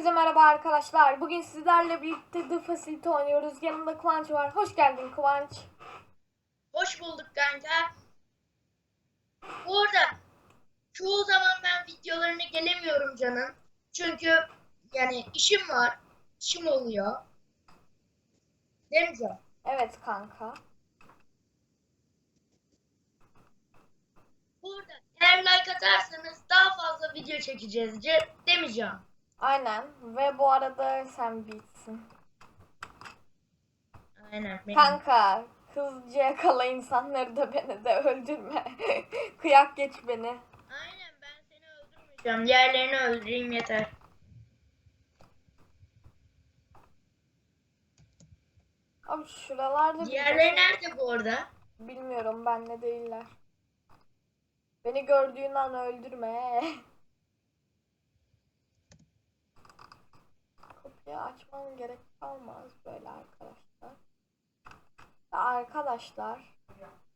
Hepinize merhaba arkadaşlar. Bugün sizlerle birlikte The Facility oynuyoruz. Yanımda Kıvanç var. Hoş geldin Kıvanç. Hoş bulduk kanka. Bu arada çoğu zaman ben videolarına gelemiyorum canım. Çünkü yani işim var. işim oluyor. Değil mi Can? Evet kanka. Burada eğer like atarsanız daha fazla video çekeceğiz. Can? Aynen. Ve bu arada sen bitsin. Aynen. benim. Kanka hızlıca yakala insanları da beni de öldürme. Kıyak geç beni. Aynen ben seni öldürmeyeceğim. Diğerlerini öldüreyim yeter. Abi şuralarda Diğerleri nerede bu arada? Bilmiyorum benle değiller. Beni gördüğün an öldürme. Açmam gerek kalmaz böyle arkadaşlar. Arkadaşlar.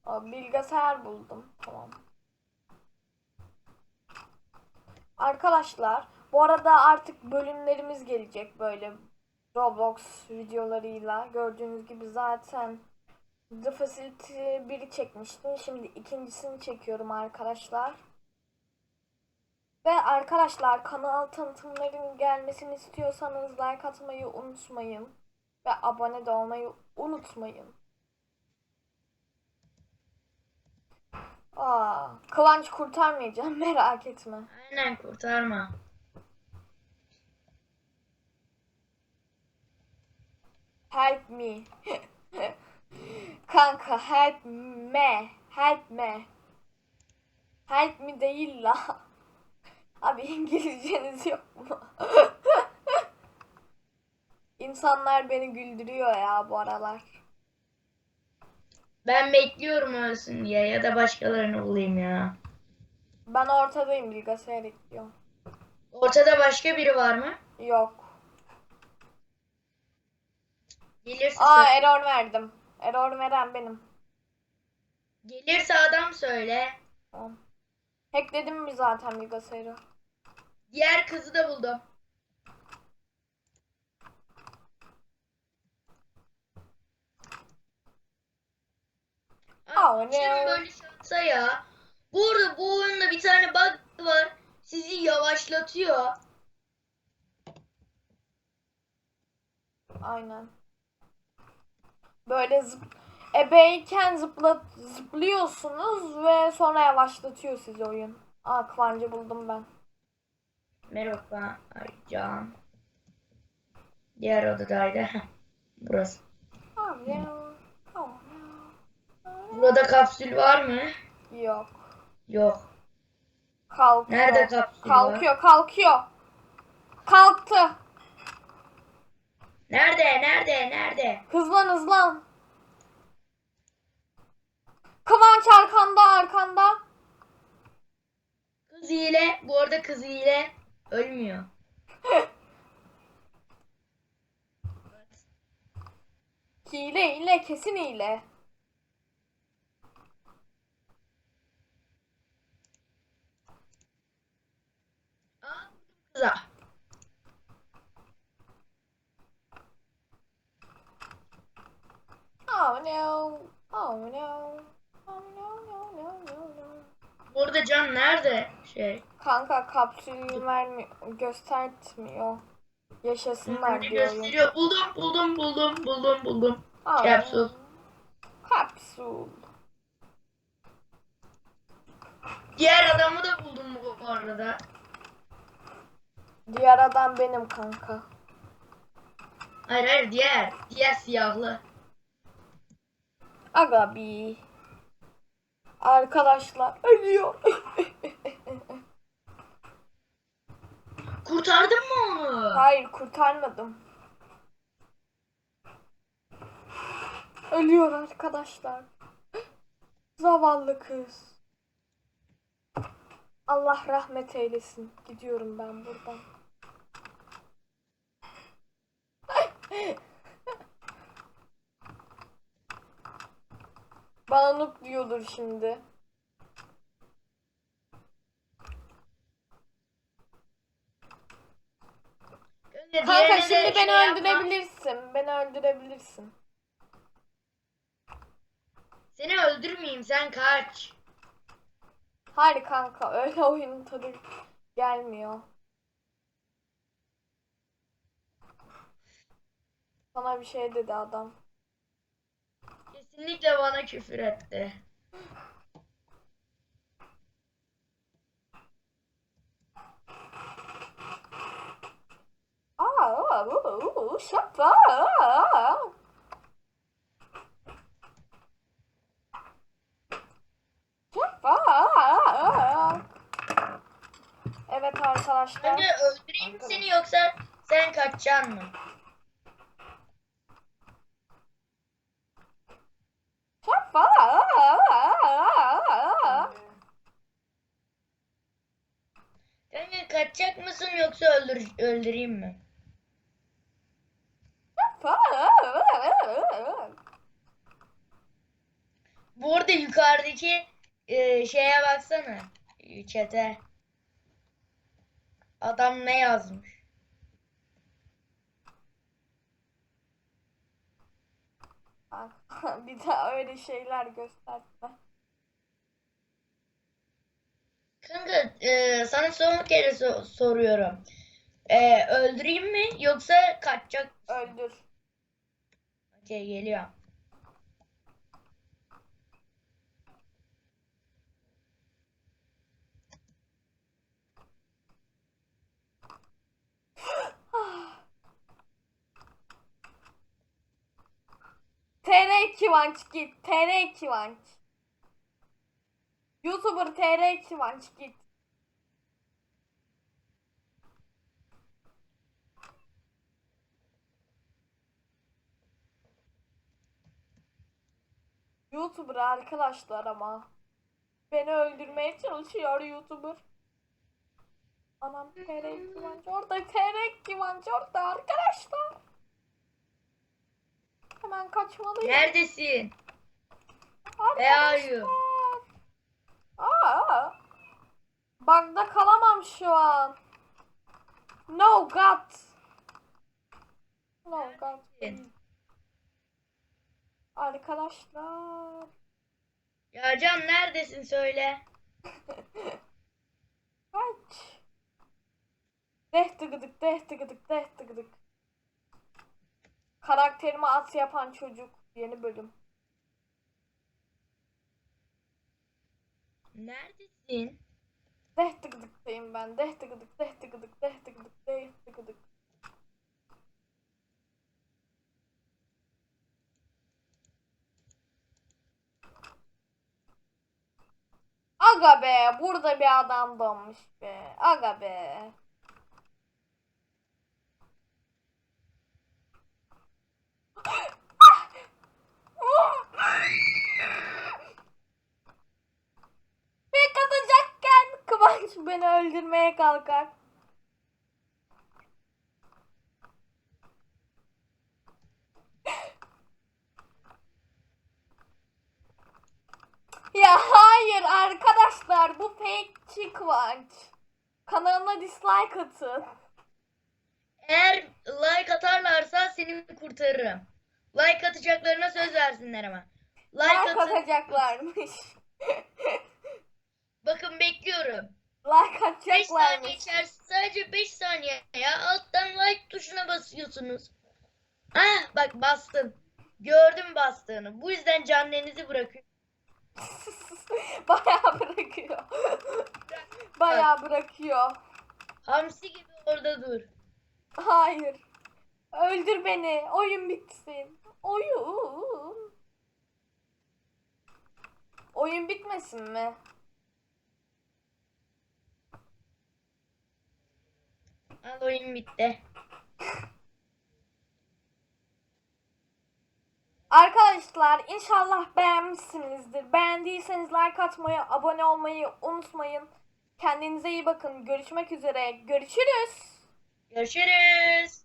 Bilgisayar buldum. Tamam. Arkadaşlar bu arada artık bölümlerimiz gelecek böyle Roblox videolarıyla. Gördüğünüz gibi zaten The Facility 1'i çekmiştim. Şimdi ikincisini çekiyorum arkadaşlar. Ve arkadaşlar kanal tanıtımların gelmesini istiyorsanız like atmayı unutmayın. Ve abone de olmayı unutmayın. Aa, Kıvanç kurtarmayacağım merak etme. Aynen kurtarma. Help me. Kanka help me. Help me. Help me değil la. Abi İngilizceniz yok mu? İnsanlar beni güldürüyor ya bu aralar. Ben bekliyorum ölsün diye ya da başkalarını bulayım ya. Ben ortadayım bilgisayar ekliyorum. Ortada başka biri var mı? Yok. Gelirse, Aa sö- error verdim. Error veren benim. gelirse adam söyle. Tamam. Hackledim mi zaten bilgisayarı? Diğer kızı da buldum. Abi, ne? Şimdi böyle şansa ya. Bu arada bu oyunda bir tane bug var. Sizi yavaşlatıyor. Aynen. Böyle zıp ebeyken zıpla zıplıyorsunuz ve sonra yavaşlatıyor sizi oyun. Aa Kıvancı buldum ben. Merhaba Can. Diğer odadaydı. Burası. Burada kapsül var mı? Yok. Yok. Kalkıyor. Nerede kapsül var? Kalkıyor, kalkıyor. Kalktı. Nerede? Nerede? Nerede? Hızlan hızlan. Kıvanç arkanda arkanda. Kız hile. Bu arada kız hile. Ölmüyor. Hile hile kesin hile. Kıza. Oh no. Oh no. Oh no no no no no. Burada Can nerede? Şey. Kanka kapsülü vermiyor, göstermiyor. Yaşasınlar diyor. Gösteriyor. Buldum, buldum, buldum, buldum, buldum. Aa, Kapsül. Kapsül. Diğer adamı da buldum bu arada. Diğer adam benim kanka. Hayır hayır diğer. Diğer siyahlı. Aga bi. Arkadaşlar ölüyor. Hayır kurtarmadım. Ölüyor arkadaşlar. Zavallı kız. Allah rahmet eylesin. Gidiyorum ben buradan. Bana noob diyordur şimdi. Kanka şimdi beni şey yapma. öldürebilirsin. Beni öldürebilirsin. Seni öldürmeyeyim sen kaç. Hayır kanka öyle oyunun tadı gelmiyor. Sana bir şey dedi adam. Kesinlikle bana küfür etti. Aa, aa, Şapa. aa. Evet arkadaşlar. Önce öldüreyim Arkadaş. seni yoksa sen kaçacaksın mı? Kanka kaçacak mısın yoksa öldür öldüreyim mi? Bu arada yukarıdaki e, şeye baksana. Çete. Adam ne yazmış? Bir daha öyle şeyler gösterme. Kanka e, sana son kere so- soruyorum. E, öldüreyim mi yoksa kaçacak? Öldür. Okey geliyor. TR Kivanç git. TR Kivanç. YouTuber TR Kivanç git. YouTuber arkadaşlar ama. Beni öldürmeye çalışıyor YouTuber. Anam TR Kivanç orada TR Kivanç orada arkadaşlar. Hemen kaçmalıyım. Neredesin? Are you? Aa. Bug'da kalamam şu an. No God. No God. Arkadaşlar. Ya Can neredesin söyle. Kaç. Deh tıgıdık, deh tıgıdık, deh tıgıdık. Karakterime at yapan çocuk. Yeni bölüm. Neredesin? Deh tıgıdıktayım ben. Deh tıgıdık, deh tıgıdık, deh tıgıdık, deh tıgıdık. Aga be, burada bir adam donmuş be. Aga be. Kıvanç beni öldürmeye kalkar. Ya hayır arkadaşlar bu fake Kıvanç. Kanalına dislike atın. Eğer like atarlarsa seni kurtarırım. Like atacaklarına söz versinler ama. Like Like atacaklarmış. Bakın bekliyorum. Like 5 saniye atacaklarmış. içerisinde sadece 5 saniye ya. Alttan like tuşuna basıyorsunuz. Ah bak bastın. Gördüm bastığını. Bu yüzden canlarınızı bırakıyorum. Bayağı bırakıyor. Bayağı bırakıyor. Hamsi gibi orada dur. Hayır. Öldür beni. Oyun bitsin. Oyun. Oyun bitmesin mi? Al oyun bitti. Arkadaşlar inşallah beğenmişsinizdir. Beğendiyseniz like atmayı, abone olmayı unutmayın. Kendinize iyi bakın. Görüşmek üzere. Görüşürüz. Görüşürüz.